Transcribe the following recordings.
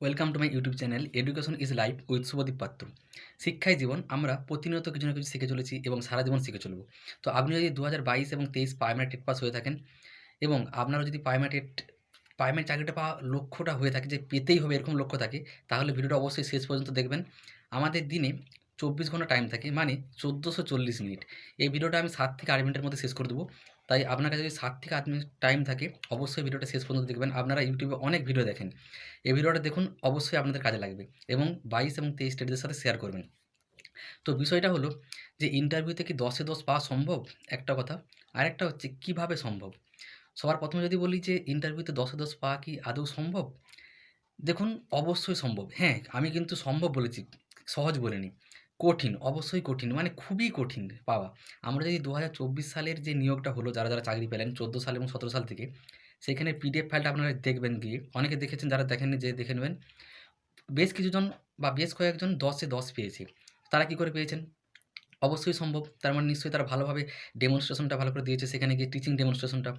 Welcome to my YouTube channel education is life with Shubhadeep Patra শিক্ষাই জীবন, আমরা প্রতিনিয়ত কিছু না কিছু শিখে চলেছি এবং সারা জীবন শিখে চলব। তো আপনি যদি দু হাজার বাইশ এবং তেইশ প্রাইমারি টেট পাস হয়ে থাকেন এবং আপনারা যদি প্রাইমারি টেট প্রাইমারি চাকরিটা পাওয়া লক্ষ্যটা হয়ে থাকে, যে পেতেই হবে, এরকম লক্ষ্য থাকে, তাহলে ভিডিওটা অবশ্যই শেষ পর্যন্ত দেখবেন। আমাদের দিনে চব্বিশ ঘণ্টা টাইম থাকে মানে চোদ্দোশো চল্লিশ মিনিট। এই ভিডিওটা আমি সাত থেকে আট মিনিটের মধ্যে শেষ করে দেবো। তাই আপনার কাছে যদি সাত থেকে আট মিনিট টাইম থাকে, অবশ্যই ভিডিওটা শেষ পর্যন্ত দেখবেন। আপনারা ইউটিউবে অনেক ভিডিও দেখেন। এই ভিডিওটা দেখুন, অবশ্যই আপনাদের কাজে লাগবে এবং বাইশ এবং তেইশ স্টেটদের সাথে শেয়ার করবেন। তো বিষয়টা হলো যে ইন্টারভিউতে কি দশে দশ পাওয়া সম্ভব? একটা কথা। আরেকটা হচ্ছে কীভাবে সম্ভব? সবার প্রথমে যদি বলি যে ইন্টারভিউতে দশে দশ পাওয়া কি আদৌ সম্ভব? দেখুন, অবশ্যই সম্ভব। হ্যাঁ আমি কিন্তু সম্ভব বলেছি, সহজ বলিনি কঠিন, অবশ্যই কঠিন মানে খুবই কঠিন পাওয়া আমরা যদি দু হাজার চব্বিশ সালের যে নিয়োগটা হলো, যারা যারা চাকরি পেলেন, চোদ্দ সাল এবং সতেরো সাল থেকে, সেখানে পিডিএফ ফাইলটা আপনারা দেখবেন গিয়ে, অনেকে দেখেছেন যারা দেখেননি যে দেখে নেবেন, বেশ কিছুজন বা বেশ কয়েকজন দশে দশ পেয়েছে। তারা কি করে পেয়েছেন? অবশ্যই সম্ভব। তার মানে নিশ্চয়ই তারা ভালোভাবে ডেমনস্ট্রেশনটা ভালো করে দিয়েছে। সেখানে গিয়ে টিচিং ডেমনস্ট্রেশনটা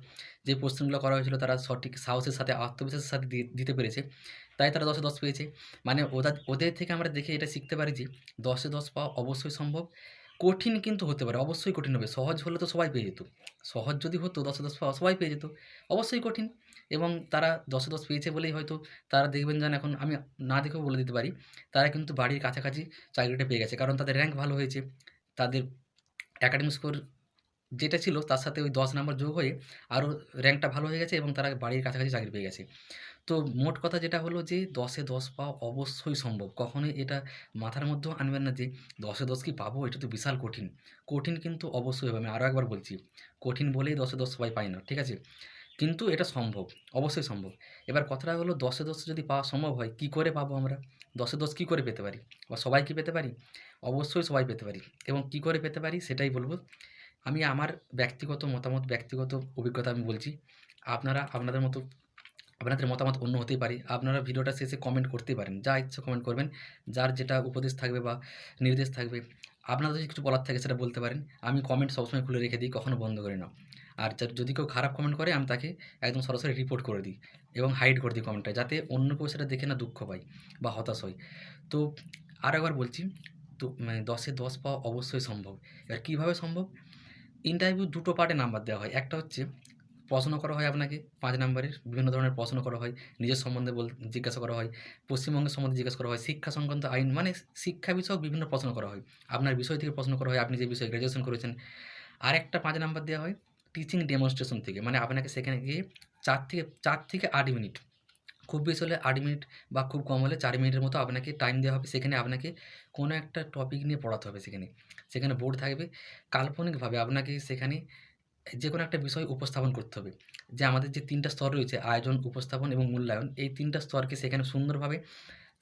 যে প্রশ্নগুলো করা হয়েছিল তারা সঠিক সাহসের সাথে, আত্মবিশ্বাসের সাথে দিতে পেরেছে। তাই তারা দশে দশ পেয়েছে। মানে ওদের ওদের থেকে আমরা দেখে এটা শিখতে পারি যে দশে দশ পাওয়া অবশ্যই সম্ভব। কঠিন কিন্তু হতে পারে, অবশ্যই কঠিন হবে। সহজ হলে তো সবাই পেয়ে যেত। সহজ যদি হতো, দশে দশ পাওয়া সবাই পেয়ে যেত। অবশ্যই কঠিন। এবং তারা দশে দশ পেয়েছে বলেই হয়তো তারা দেখবেন যেন এখন আমি না দেখেও বলে দিতে পারি। তারা কিন্তু বাড়ির কাছাকাছি চাকরিটা পেয়ে গেছে। কারণ তাদের র্যাঙ্ক ভালো হয়েছে। তাদের অ্যাকাডেমিক স্কোর যেটা ছিল তার সাথে ওই দশ নাম্বার যোগ হয়ে আরও র্যাঙ্কটা ভালো হয়ে গেছে এবং তারা বাড়ির কাছাকাছি চাকরি পেয়ে গেছে। তো মোট কথা যেটা হলো যে দশে দশ পাওয়া অবশ্যই সম্ভব। কখনোই এটা মাথার মধ্যেও আনবেন না যে দশে দশ কি পাবো? এটা তো বিশাল কঠিন। কঠিন কিন্তু অবশ্যই হবে। আমি আরও একবার বলছি, কঠিন বলেই দশে দশ সবাই পায় না, ঠিক আছে? কিন্তু এটা সম্ভব, অবশ্যই সম্ভব। এবার কথাটা হলো দশে দশ যদি পাওয়া সম্ভব হয়, কী করে পাবো আমরা? দশে দশ কী করে পেতে পারি? বা সবাই কি পেতে পারি? অবশ্যই সবাই পেতে পারি। এবং কী করে পেতে পারি সেটাই বলব। আমি আমার ব্যক্তিগত মতামত, ব্যক্তিগত অভিজ্ঞতা আমি বলছি। আপনারা আপনাদের মতো, আপনাদের মতামত অন্য হতেই পারে। আপনারা ভিডিওটা শেষে কমেন্ট করতেই পারেন। যা ইচ্ছা কমেন্ট করবেন। যার যেটা উপদেশ থাকবে বা নির্দেশ থাকবে। আপনাদের যদি কিছু বলার থাকে সেটা বলতে পারেন। আমি কমেন্ট সবসময় খুলে রেখে দিই, কখনো বন্ধ করি না। আর যদি কেউ খারাপ কমেন্ট করে, আমি তাকে একদম সরাসরি রিপোর্ট করে দিই। এবং হাইড করে দিই কমেন্টটা যাতে অন্য কেউ সেটা দেখে না দুঃখ পায় বা হতাশ হয়। তো আর একবার বলছি, তো মানে দশে দশ পাওয়া অবশ্যই সম্ভব। এবার কীভাবে সম্ভব? ইন্টারভিউ দুটো পার্টে নাম্বার দেওয়া হয়। একটা হচ্ছে, প্রশ্ন করা হয় আপনাকে পাঁচ নাম্বারের বিভিন্ন ধরনের প্রশ্ন করা হয়, নিজের সম্বন্ধে বল, জিজ্ঞাসা করা হয়, পশ্চিমবঙ্গের সম্বন্ধে জিজ্ঞাসা করা হয়, শিক্ষা সংক্রান্ত আইন মানে শিক্ষা বিষয়ক বিভিন্ন প্রশ্ন করা হয়। আপনার বিষয় থেকে প্রশ্ন করা হয়, আপনি যে বিষয়ে গ্র্যাজুয়েশন করেছেন। আর একটা পাঁচ নাম্বার দেওয়া হয় টিচিং ডেমনস্ট্রেশন থেকে মানে আপনাকে সেখানে গিয়ে চার থেকে চার থেকে আট মিনিট, খুব বেশি হলে আট মিনিট বা খুব কম হলে চার মিনিটের মতো আপনাকে টাইম দেওয়া হবে। সেখানে আপনাকে কোনো একটা টপিক নিয়ে পড়াতে হবে সেখানে। সেখানে বোর্ড থাকবে। কাল্পনিকভাবে আপনাকে সেখানে যে কোনো একটা বিষয় উপস্থাপন করতে হবে। যে আমাদের যে তিনটা স্তর রয়েছে, আয়োজন, উপস্থাপন এবং মূল্যায়ন, এই তিনটা স্তরকে সেখানে সুন্দরভাবে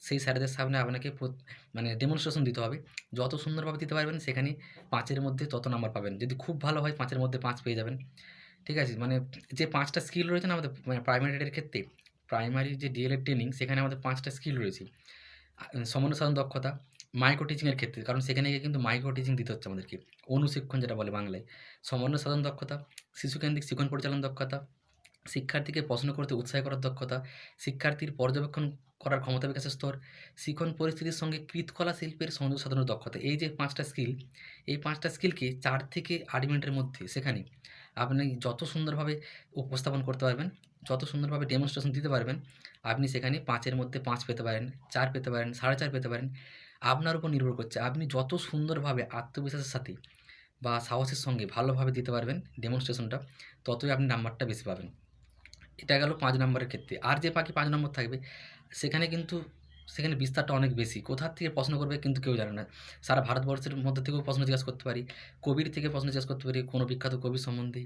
সেই স্যারেদের সামনে আপনাকে মানে ডেমনস্ট্রেশন দিতে হবে। যত সুন্দরভাবে দিতে পারবেন, সেখানে পাঁচের মধ্যে তত নাম্বার পাবেন। যদি খুব ভালো হয়, পাঁচের মধ্যে পাঁচ পেয়ে যাবেন। ঠিক আছে? মানে যে পাঁচটা স্কিল রয়েছে না আমাদের প্রাইমারির ক্ষেত্রে প্রাইমারি যে ডিএলএড ট্রেনিং সেখানে আমাদের পাঁচটা স্কিল রয়েছে। সমন্বয় সাধন দক্ষতা মাইক্রো টিচিংয়ের ক্ষেত্রে, কারণ সেখানে গিয়ে কিন্তু মাইক্রো টিচিং দিতে হচ্ছে আমাদেরকে। অনুশিক্ষণ যেটা বলে বাংলায়। সমন্বয় সাধন দক্ষতা, শিশুকেন্দ্রিক শিক্ষণ পরিচালন দক্ষতা, শিক্ষার্থীকে প্রশ্ন করতে উৎসাহ করার দক্ষতা, শিক্ষার্থীর পর্যবেক্ষণ করার ক্ষমতা বিকাশের স্তর, শিখন পরিস্থিতির সঙ্গে কৃতকলা শিল্পের সংযোগ সাধনের দক্ষতা। এই যে পাঁচটা স্কিল এই পাঁচটা স্কিলকে চার থেকে আট মিনিটের মধ্যে সেখানে আপনি যত সুন্দরভাবে উপস্থাপন করতে পারবেন, যত সুন্দরভাবে ডেমনস্ট্রেশন দিতে পারবেন, আপনি সেখানে পাঁচের মধ্যে পাঁচ পেতে পারেন, চার পেতে পারেন, সাড়ে চার পেতে পারেন, আপনার উপর নির্ভর করছে। আপনি যত সুন্দরভাবে আত্মবিশ্বাসের সাথে বা সাহসের সঙ্গে ভালোভাবে দিতে পারবেন ডেমনস্ট্রেশনটা ততই আপনি নাম্বারটা বেশি পাবেন। এটা গেল পাঁচ নম্বরের ক্ষেত্রে। আর যে পাখি পাঁচ নম্বর থাকবে, সেখানে কিন্তু, সেখানে বিস্তারটা অনেক বেশি। কোথার থেকে প্রশ্ন করবে কিন্তু কেউ জানে না। সারা ভারতবর্ষের মধ্যে থেকেও প্রশ্ন জিজ্ঞাসা করতে পারি, কবির থেকে প্রশ্ন জিজ্ঞাসা করতে পারি, কোনো বিখ্যাত কবির সম্বন্ধে,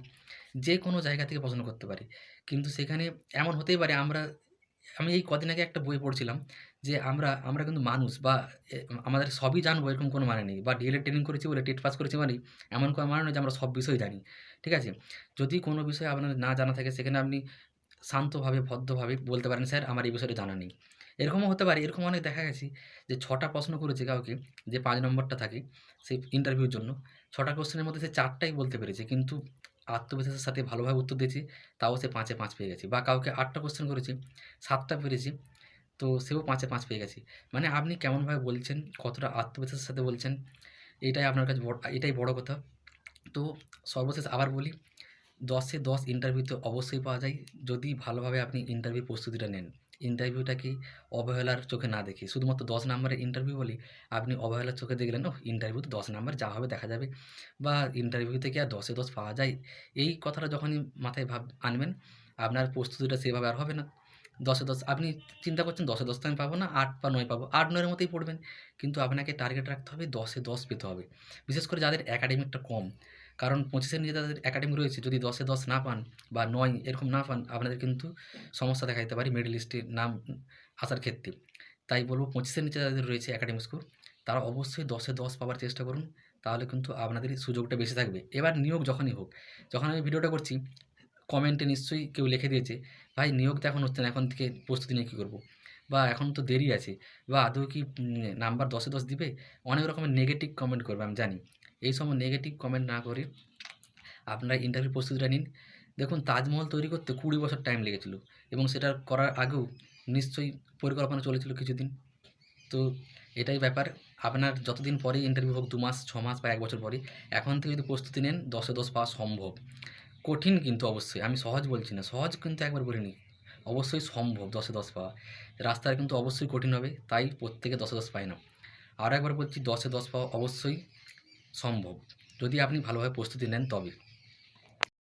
যে কোনো জায়গা থেকে প্রশ্ন করতে পারি। কিন্তু সেখানে এমন হতেই পারে, আমরা, আমি এই কদিন আগে একটা বই পড়ছিলাম যে আমরা আমরা কিন্তু মানুষ বা আমাদের সবই জানব, এরকম কোনো মানে নেই। বা ডিএলএড ট্রেনিং করেছি বলে টেট পাস করেছি মানে এমন কোনো মানে নয় যে আমরা সব বিষয় জানি। ঠিক আছে? যদি কোনো বিষয় আপনার না জানা থাকে, সেখানে আপনি শান্তভাবে ভদ্রভাবে বলতে পারেন স্যার আমার এই বিষয়টা জানা নেই এরকমও হতে পারে এরকম অনেক দেখা গেছে যে ছটা প্রশ্ন করেছে কাউকে যে পাঁচ নম্বরটা থাকে সেই ইন্টারভিউর জন্য ছটা কোশ্চেনের মধ্যে সে চারটাই বলতে পেরেছে কিন্তু আত্মবিশ্বাসের সাথে ভালোভাবে উত্তর দিয়েছে তাও সে পাঁচে পাঁচ পেয়ে গেছে বা কাউকে আটটা কোশ্চেন করেছে সাতটা পেরেছে তো সেও পাঁচে পাঁচ পেয়ে গেছে। মানে আপনি কেমনভাবে বলছেন, কতটা আত্মবিশ্বাসের সাথে বলছেন, এটাই আপনার কাছে এটাই বড় কথা। তো সর্বশেষ আবার বলি, ১০ দশ ১০ ইন্টারভিউতে অবশ্যই পাওয়া যায়, যদি ভালোভাবে আপনি ইন্টারভিউ প্রস্তুতিটা নেন। ইন্টারভিউটাকে অবহেলার চোখে না দেখে, শুধুমাত্র ১০ নাম্বারের ইন্টারভিউ বলে আপনি অবহেলার চোখে দেখলেন, ওহ! ইন্টারভিউ তো ১০ নাম্বার, যা হবে দেখা যাবে বা ইন্টারভিউতে কি আর দশে দশ পাওয়া যায়? এই কথাটা যখনই মাথায় ভাব আনবেন, আপনার প্রস্তুতিটা সেভাবে আর হবে না। দশে দশ আপনি চিন্তা করছেন দশে দশ তো আমি পাবো না, আট বা নয় পাবো। আট নয়ের মতোই পড়বেন। কিন্তু আপনাকে টার্গেট রাখতে হবে দশে দশ পেতে হবে। বিশেষ করে যাদের একাডেমিকটা কম। কারণ ২৫ এর নিচে যাদের একাডেমিক রয়েছে, যদি দশে দশ না পান বা নয় এরকম না পান, আপনাদের কিন্তু সমস্যা দেখা দিতে পারে মিডল লিস্টে নাম আসার ক্ষেত্রে। তাই বলব ২৫ এর নিচে যাদের রয়েছে একাডেমিক স্কোর, তারা অবশ্যই দশে দশ পাওয়ার চেষ্টা করুন। তাহলে কিন্তু আপনাদেরই সুযোগটা বেশি থাকবে। এবার নিয়োগ যখনই হোক, যখন আমি ভিডিওটা করছি, কমেন্টে নিশ্চয়ই কেউ লিখে দিয়েছে, "ভাই নিয়োগ তো এখন হচ্ছে না, এখন থেকে প্রস্তুতি নিয়ে কী করব?" বা "এখন তো দেরি আছে" বা "আদৌ কি নাম্বার ১০ এ ১০ দিবে?" অনেক রকমের নেগেটিভ কমেন্ট করবে আমি জানি। এই সময় নেগেটিভ কমেন্ট না করে আপনারা ইন্টারভিউ প্রস্তুতিটা নিন। দেখুন তাজমহল তৈরি করতে ২০ বছর টাইম লেগেছিল এবং সেটা করার আগেও নিশ্চয়ই পরিকল্পনা চলেছিল কিছুদিন। তো এটাই ব্যাপার। আপনার যতদিন পরেই ইন্টারভিউ হোক দু মাস, ছ মাস বা এক বছর পরে, এখন থেকে যদি প্রস্তুতি নেন দশে দশ পাওয়া সম্ভব। কঠিন কিন্তু অবশ্যই। আমি সহজ বলছি না। সহজ কিন্তু একবার বলিনি। অবশ্যই সম্ভব ১০ এ ১০ পাওয়া। রাস্তাটা কিন্তু অবশ্যই কঠিন হবে। তাই প্রত্যেকে দশে দশ পায় না। আর একবার বলছি দশে দশ পাওয়া অবশ্যই সম্ভব। যদি আপনি ভালোভাবে প্রস্তুতি নেন তবে।